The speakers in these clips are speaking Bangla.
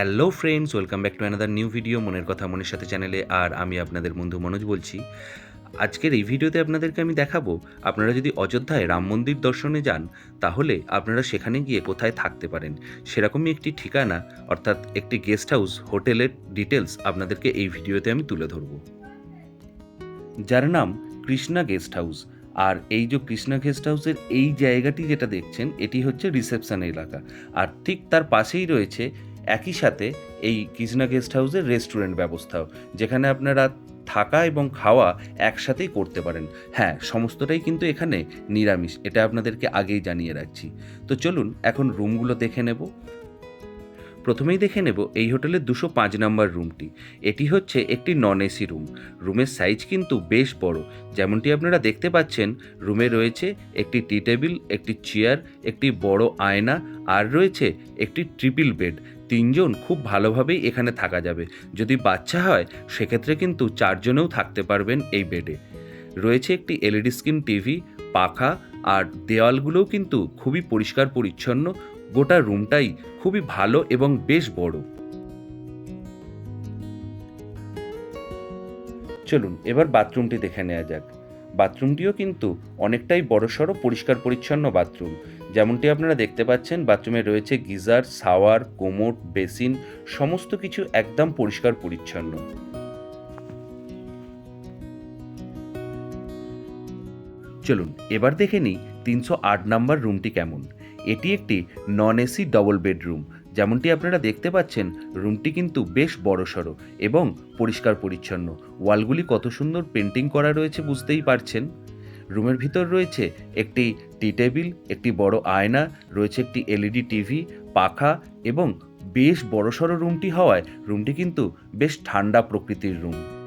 Hello friends, welcome back to another new video মনের কথা মনের সাথে চ্যানেলে, আর আমি আপনাদের বন্ধু মনোজ বলছি। আজকের এই ভিডিওতে আপনাদেরকে আমি দেখাবো, আপনারা যদি অযোধ্যায় রাম মন্দির দর্শনে যান, তাহলে আপনারা সেখানে গিয়ে কোথায় থাকতে পারেন? সেরকমই একটি ঠিকানা, অর্থাৎ একটি গেস্ট হাউস হোটেলের ডিটেলস আপনাদেরকে এই ভিডিওতে আমি তুলে ধরব। যার নাম কৃষ্ণা গেস্ট হাউস আর এই যে কৃষ্ণা গেস্ট হাউসের এই জায়গাটি যেটা দেখছেন, এটি হচ্ছে রিসেপশন এলাকা। আর ঠিক তার পাশেই রয়েছে একই সাথে এই কৃষ্ণা গেস্ট হাউসের রেস্টুরেন্ট ব্যবস্থাও, যেখানে আপনারা থাকা এবং খাওয়া একসাথেই করতে পারেন। হ্যাঁ সমস্তটাই কিন্তু এখানে নিরামিষ, এটা আপনাদেরকে আগেই জানিয়ে রাখছি। তো চলুন, এখন রুমগুলো দেখে নেব। প্রথমেই দেখে নেব এই হোটেলের দুশো পাঁচ নম্বর রুমটি। এটি হচ্ছে একটি নন এসি রুম রুমের সাইজ কিন্তু বেশ বড়। যেমনটি আপনারা দেখতে পাচ্ছেন, রুমে রয়েছে একটি টি টেবিল একটি চেয়ার একটি বড় আয়না, আর রয়েছে একটি ট্রিপল বেড তিনজন খুব ভালোভাবেই এখানে থাকা যাবে। যদি বাচ্চা হয়, সেক্ষেত্রে কিন্তু চারজনেও থাকতে পারবেন এই বেডে। রয়েছে একটি এলইডি স্ক্রিন, টিভি পাখা আর দেওয়ালগুলোও কিন্তু খুবই পরিষ্কার পরিচ্ছন্ন। গোটা রুমটাই খুবই ভালো এবং বেশ বড়। চলুন, এবার বাথরুমটি দেখে নেওয়া যাক। বাথরুমটিও কিন্তু অনেকটাই বড়সড়, পরিষ্কার পরিচ্ছন্ন বাথরুম। যেমনটি আপনারা দেখতে পাচ্ছেন, বাথরুমে রয়েছে গিজার, শাওয়ার কোমোট বেসিন, সমস্ত কিছু একদম পরিষ্কার পরিচ্ছন্ন। চলুন, এবার দেখে নিই তিনশো আট নাম্বার রুমটি কেমন। এটি একটি নন এসি ডবল বেডরুম যেমনটি আপনারা দেখতে পাচ্ছেন, রুমটি কিন্তু বেশ বড়সড় এবং পরিষ্কার পরিচ্ছন্ন। ওয়ালগুলি কত সুন্দর পেন্টিং করা রয়েছে, বুঝতেই পারছেন? রুমের ভিতর রয়েছে একটি টি টেবিল, একটি বড় আয়না, রয়েছে একটি এলইডি টিভি, পাখা এবং বেশ বড়সড় রুমটি হওয়ায় রুমটি কিন্তু বেশ ঠান্ডা প্রকৃতির রুম।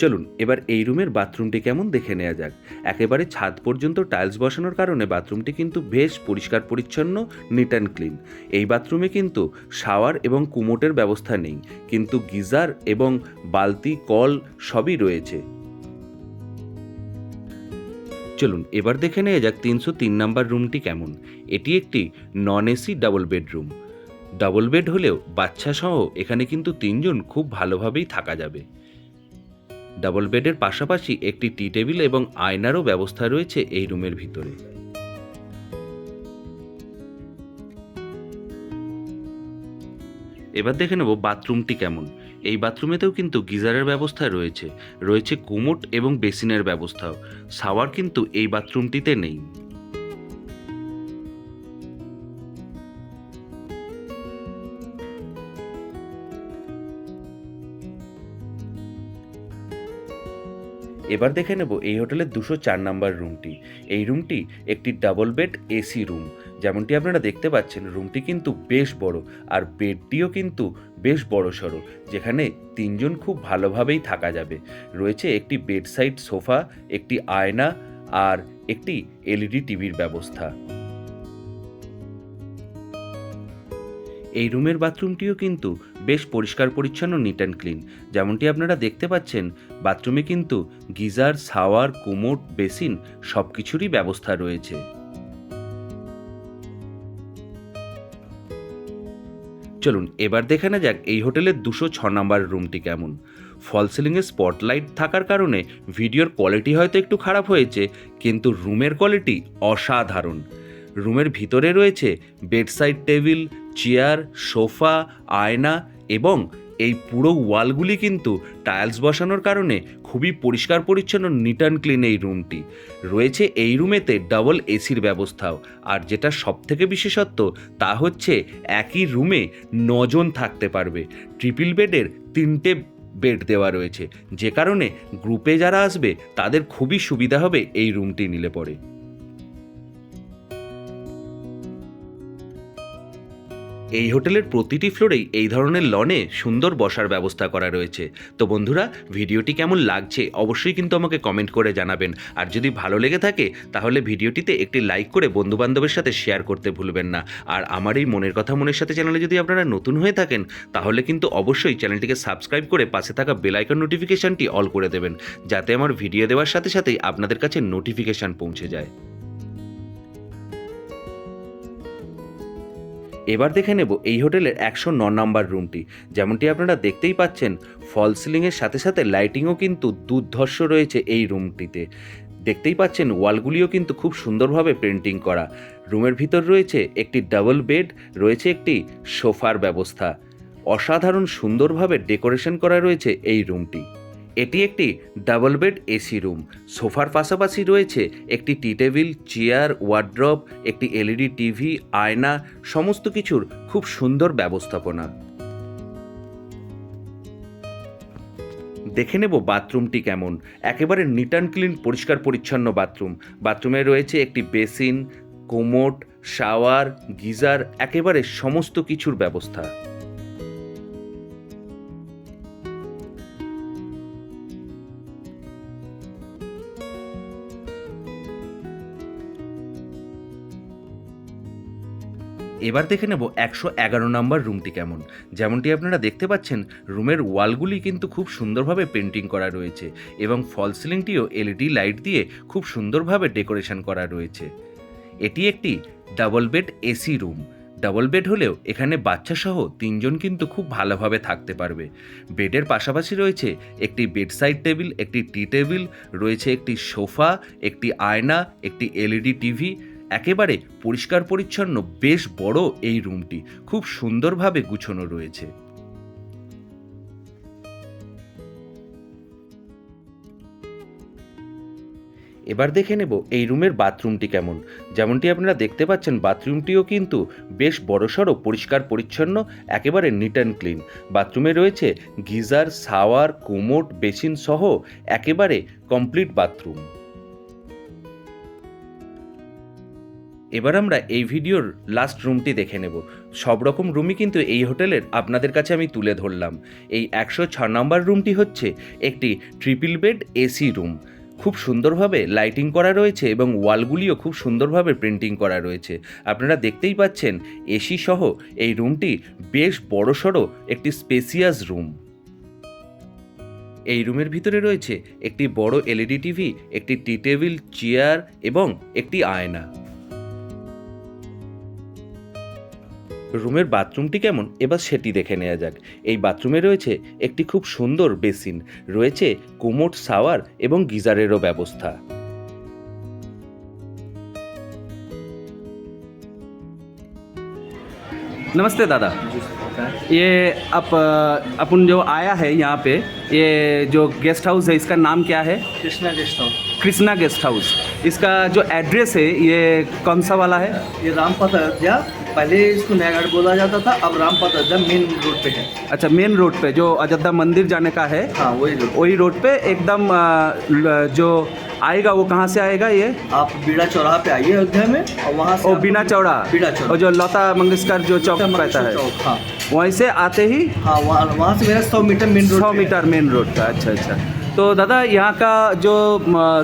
চলুন, এবার এই রুমের বাথরুমটি কেমন দেখে নেওয়া যাক। একেবারে ছাদ পর্যন্ত টাইলস বসানোর কারণে বাথরুমটি কিন্তু বেশ পরিষ্কার, পরিচ্ছন্ন, নিট অ্যান্ড ক্লিন। এই বাথরুমে কিন্তু শাওয়ার এবং কুমোটের ব্যবস্থা নেই, কিন্তু গিজার এবং বালতি, কল সবই রয়েছে। চলুন, এবার দেখে নেওয়া যাক তিনশো তিন নাম্বার রুমটি কেমন। এটি একটি non AC double bedroom. Double bed হলেও বাচ্চা সহ এখানে কিন্তু তিনজন খুব ভালোভাবেই থাকা যাবে। ডাবল বেডের পাশাপাশি একটি টি টেবিল এবং আয়নারও ব্যবস্থা রয়েছে এই রুমের ভিতরে। এবার দেখে নেব বাথরুমটি কেমন। এই বাথরুমেতেও কিন্তু গিজারের ব্যবস্থা রয়েছে। রয়েছে কুমোট এবং বেসিনের ব্যবস্থাও। সাওয়ার কিন্তু এই বাথরুমটিতে নেই। এবার দেখে নেব এই হোটেলের দুশো চার নাম্বার রুমটি। এই রুমটি একটি ডাবল বেড এসি রুম। যেমনটি আপনারা দেখতে পাচ্ছেন, রুমটি কিন্তু বেশ বড় আর বেডটিও কিন্তু বেশ বড় সড়ো, যেখানে তিনজন খুব ভালোভাবেই থাকা যাবে। রয়েছে একটি বেডসাইড সোফা, একটি আয়না আর একটি এলইডি টিভির ব্যবস্থা। এই রুমের বাথরুমটিও কিন্তু বেশ পরিষ্কার, পরিচ্ছন্ন নিট অ্যান্ড ক্লিন যেমনটি আপনারা দেখতে পাচ্ছেন, বাথরুমে কিন্তু গিজার, শাওয়ার কোমোট বেসিন সব কিছুরই ব্যবস্থা রয়েছে। চলুন, এবার দেখে না যাক এই হোটেলের দুশো ছ নম্বর রুমটি কেমন। ফল সিলিংয়ে স্পটলাইট থাকার কারণে ভিডিওর কোয়ালিটি হয়তো একটু খারাপ হয়েছে, কিন্তু রুমের কোয়ালিটি অসাধারণ। রুমের ভিতরে রয়েছে বেডসাইড টেবিল চেয়ার, সোফা, আয়না এবং এই পুরো ওয়ালগুলি কিন্তু টাইলস বসানোর কারণে খুবই পরিষ্কার পরিচ্ছন্ন নিট অ্যান্ড ক্লিন এই রুমটি রয়েছে এই রুমেতে ডাবল এসির ব্যবস্থাও। আর যেটা সব থেকে বিশেষত্ব, তা হচ্ছে একই রুমে নজন থাকতে পারবে। ট্রিপল বেডের তিনটে বেড দেওয়া রয়েছে। যে কারণে গ্রুপে যারা আসবে, তাদের খুবই সুবিধা হবে এই রুমটি নিলে পরে। এই হোটেলের প্রতিটি ফ্লোরেই এই ধরনের লনে সুন্দর বসার ব্যবস্থা করা রয়েছে। তো বন্ধুরা, ভিডিওটি কেমন লাগছে অবশ্যই কিন্তু আমাকে কমেন্ট করে জানাবেন। আর যদি ভালো লেগে থাকে, তাহলে ভিডিওটিতে একটি লাইক করে বন্ধুবান্ধবের সাথে শেয়ার করতে ভুলবেন না। আর আমার এই মনের কথা মনের সাথে চ্যানেলে যদি আপনারা নতুন হয়ে থাকেন, তাহলে কিন্তু অবশ্যই চ্যানেলটিকে সাবস্ক্রাইব করে পাশে থাকা বেলাইকন নোটিফিকেশানটি অল করে দেবেন, যাতে আমার ভিডিও দেওয়ার সাথে সাথেই আপনাদের কাছে নোটিফিকেশান পৌঁছে যায়। এবার দেখে নেব এই হোটেলের একশো ন নম্বর রুমটি। যেমনটি আপনারা দেখতেই পাচ্ছেন, ফল সিলিংয়ের সাথে সাথে লাইটিংও কিন্তু দুর্ধর্ষ রয়েছে এই রুমটিতে। দেখতেই পাচ্ছেন, ওয়ালগুলিও কিন্তু খুব সুন্দরভাবে পেন্টিং করা। রুমের ভিতর রয়েছে একটি ডাবল বেড, রয়েছে একটি সোফার ব্যবস্থা। অসাধারণ সুন্দরভাবে ডেকোরেশন করা রয়েছে এই রুমটি। এটি একটি ডাবল বেড এসি রুম সোফার পাশাপাশি রয়েছে একটি টি টেবিল চেয়ার ওয়ার্ড্রপ একটি এলইডি টিভি আয়না, সমস্ত কিছুর খুব সুন্দর ব্যবস্থাপনা। দেখে নেব বাথরুমটি কেমন। একেবারে নিট অ্যান্ড ক্লিন পরিষ্কার, পরিচ্ছন্ন বাথরুম। বাথরুমে রয়েছে একটি বেসিন, কোমোট, শাওয়ার, গিজার, একেবারে সমস্ত কিছুর ব্যবস্থা। এবার দেখে নেব একশো এগারো নম্বর রুমটি কেমন। যেমনটি আপনারা দেখতে পাচ্ছেন, রুমের ওয়ালগুলি কিন্তু খুব সুন্দরভাবে পেন্টিং করা রয়েছে এবং ফল সিলিংটিও এলইডি লাইট দিয়ে খুব সুন্দরভাবে ডেকোরেশন করা রয়েছে। এটি একটি double bed AC room. Double bed হলেও এখানে বাচ্চা সহ তিনজন কিন্তু খুব ভালোভাবে থাকতে পারবে। বেডের পাশাপাশি রয়েছে একটি বেড সাইড টেবিল, একটি টি টেবিল, রয়েছে একটি সোফা, একটি আয়না, একটি এলইডি টিভি একেবারে পরিষ্কার পরিচ্ছন্ন বেশ বড় এই রুমটি খুব সুন্দরভাবে গুছানো রয়েছে। এবার দেখে নেব এই রুমের বাথরুমটি কেমন। যেমনটি আপনারা দেখতে পাচ্ছেন, বাথরুমটিও কিন্তু বেশ বড়সড় পরিষ্কার পরিচ্ছন্ন একেবারে নিট অ্যান্ড ক্লিন বাথরুমে রয়েছে গিজার, শাওয়ার, কোমোট, বেসিন সহ একেবারে কমপ্লিট বাথরুম। এবার আমরা এই ভিডিওর লাস্ট রুমটি দেখে নেব। সব রকম রুমই কিন্তু এই হোটেলের আপনাদের কাছে আমি তুলে ধরলাম। এই একশো ছ নম্বর রুমটি হচ্ছে একটি ট্রিপল বেড এসি রুম খুব সুন্দরভাবে লাইটিং করা রয়েছে এবং ওয়ালগুলিও খুব সুন্দরভাবে প্রিন্টিং করা রয়েছে। আপনারা দেখতেই পাচ্ছেন এসি সহ এই রুমটি বেশ বড়সড় একটি স্পেসিয়াস রুম এই রুমের ভিতরে রয়েছে একটি বড় এলইডি টিভি একটি টি টেবিল চেয়ার এবং একটি আয়না। রুমের বাথরুমটি কেমন এবার সেটি দেখে নেওয়া যাক এই বাথরুমে রয়েছে একটি খুব সুন্দর বেসিন রয়েছে কোমোট শাওয়ার এবং গিজারেরও ব্যবস্থা नमस्ते दादा ये अप अपन जो आया है यहाँ पे ये जो गेस्ट हाउस है इसका नाम क्या है Krishna guest house Krishna guest house इसका जो एड्रेस है ये कौन सा वाला है ये रामपत अयोध्या पहले इसको नयागढ़ बोला जाता था अब रामपत अयोध्या मेन रोड पे है। अच्छा मेन रोड पे जो अयोध्या मंदिर जाने का है हाँ वही रोड वही रोड पे एकदम जो आएगा वो कहाँ से आएगा ये? आप बीड़ा चौराहा पे आइए अयोध्या में और वहाँ से बिना चौड़ा। बीड़ा चौड़ा। और जो लता मंगेशकर जो चौक रहता है हाँ। वहीं से आते ही? हाँ वहाँ वहाँ से मेरा सौ मीटर मेन रोड सौ मीटर मेन रोड का अच्छा अच्छा। तो दादा यहाँ का जो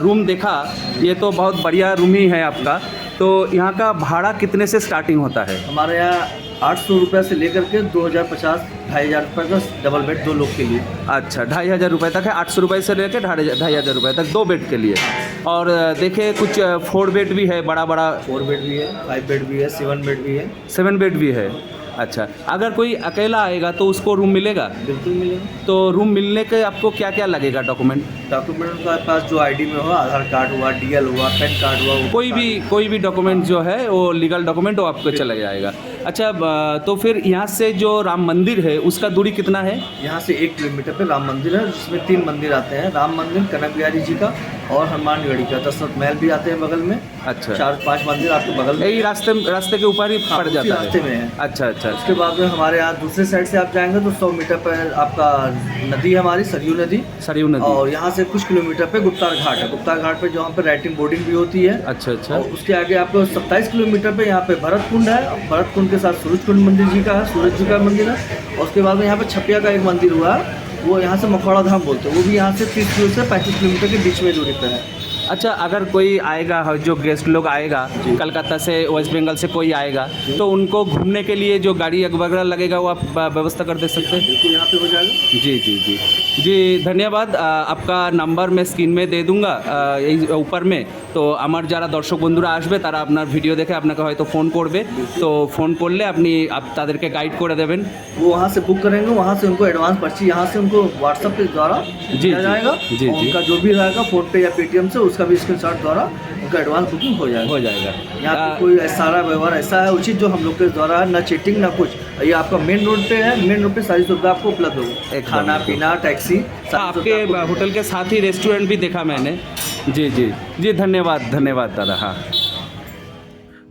रूम देखा ये तो बहुत बढ़िया रूम ही है आपका। तो यहाँ का भाड़ा कितने से स्टार्टिंग होता है? हमारे यहाँ आठ सौ रुपये से लेकर के दो हज़ार पचास ढाई हज़ार रुपये का डबल बेड दो लोग के लिए। अच्छा ढाई हज़ार रुपये तक है आठ सौ रुपये से लेकर ढाई ढाई हज़ार रुपये तक दो बेड के लिए। और देखिए देखे कुछ फोर बेड भी है बड़ा बड़ा फोर बेड भी है फाइव बेड भी है सेवन बेड भी है। सेवन बेड भी है। अच्छा अगर कोई अकेला आएगा तो उसको रूम मिलेगा? बिल्कुल मिलेगा। तो रूम मिलने के आपको क्या क्या लगेगा डॉक्यूमेंट डॉक्यूमेंट का पास जो आईडी में हो आधार कार्ड हुआ डीएल हुआ पैन कार्ड हुआ कोई भी कोई भी डॉक्यूमेंट जो है वो लीगल डॉक्यूमेंट वो आपको चला जाएगा। अच्छा तो फिर यहाँ से जो राम मंदिर है उसका दूरी कितना है? यहाँ से एक किलोमीटर पे राम मंदिर है जिसमें तीन मंदिर आते हैं। राम मंदिर कनक बिहारी जी का और हनुमानगढ़ी का। दशरथ महल भी आते हैं बगल में। अच्छा। चार पाँच मंदिर आपके बगल में। यही रास्ते रास्ते के ऊपर ही हाँ, पड़ जाता रास्ते में है। अच्छा अच्छा उसके बाद में हमारे यहाँ दूसरे साइड से आप जाएँगे तो सौ मीटर पर आपका नदी है हमारी सरयू नदी। सरयू नदी। और यहाँ से कुछ किलोमीटर पे गुप्तार घाट है। गुप्तार घाट पे जहाँ पे राइटिंग बोर्डिंग भी होती है। अच्छा अच्छा। उसके आगे आपको 27 किलोमीटर पे यहाँ पे भरत कुंड है। भरत कुंड के साथ सूरज कुंड मंदिर जी का है, सूरज जी का मंदिर है। और उसके बाद में यहाँ पर छपिया का एक मंदिर हुआ है। वो यहाँ से मखौड़ा धाम बोलते हैं। वो भी यहाँ से तीस किलो से पैंतीस किलोमीटर के बीच में दूरी पर है। अच्छा अगर कोई आएगा जो गेस्ट लोग आएगा कलकत्ता से वेस्ट बंगाल से कोई आएगा तो उनको घूमने के लिए जो गाड़ी वगैरह लगेगा वो आप ब- व्यवस्था कर दे सकते हैं बिल्कुल यहाँ पे हो जाएगा जी जी जी जी ধন্যবাদ আহ, आपका নাম্বার मैं স্ক্রিন में दे दूंगा আহ, এই উপর में তো আমার যারা দর্শক বন্ধুরা আসবে তারা আপনার ভিডিও দেখে আপনাকে হয়তো ফোন করবে তো ফোন করলে আপনি আপ- তাদেরকে গাইড করে দেবেন वो वहाँ से बुक करेंगे वहाँ से उनको एडवांस पर्ची यहाँ से उनको व्हाट्सएप के द्वारा जी, दिया जी, जाएगा जी, और जी। उनका जो भी रहेगा फोन पे या पेटीएम से उसका भी स्क्रीन द्वारा उनका एडवांस बुकिंग हो जाएगा। हो जाएगा। यहाँ पे कोई सारा व्यवहार ऐसा है उचित जो हम लोग के द्वारा है, ना चीटिंग ना कुछ। ये आपका मेन रोड पे है मेन रोड पे सारी सुविधा आपको उपलब्ध होगी। खाना पीना टैक्सी आपके होटल के साथ ही रेस्टोरेंट भी देखा मैंने। जी जी। जी धन्यवाद धन्यवाद दादा हाँ।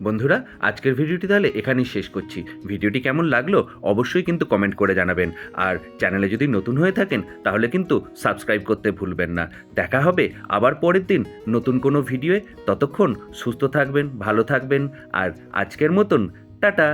বন্ধুরা, আজকের ভিডিওটি তাহলে এখানেই শেষ করছি। ভিডিওটি কেমন লাগল অবশ্যই কিন্তু কমেন্ট করে জানাবেন। আর চ্যানেলে যদি নতুন হয়ে থাকেন, তাহলে কিন্তু সাবস্ক্রাইব করতে ভুলবেন না। দেখা হবে আবার পরের দিন নতুন কোনো ভিডিওয়ে। ততক্ষণ সুস্থ থাকবেন, ভালো থাকবেন। আর আজকের মতন, টাটা!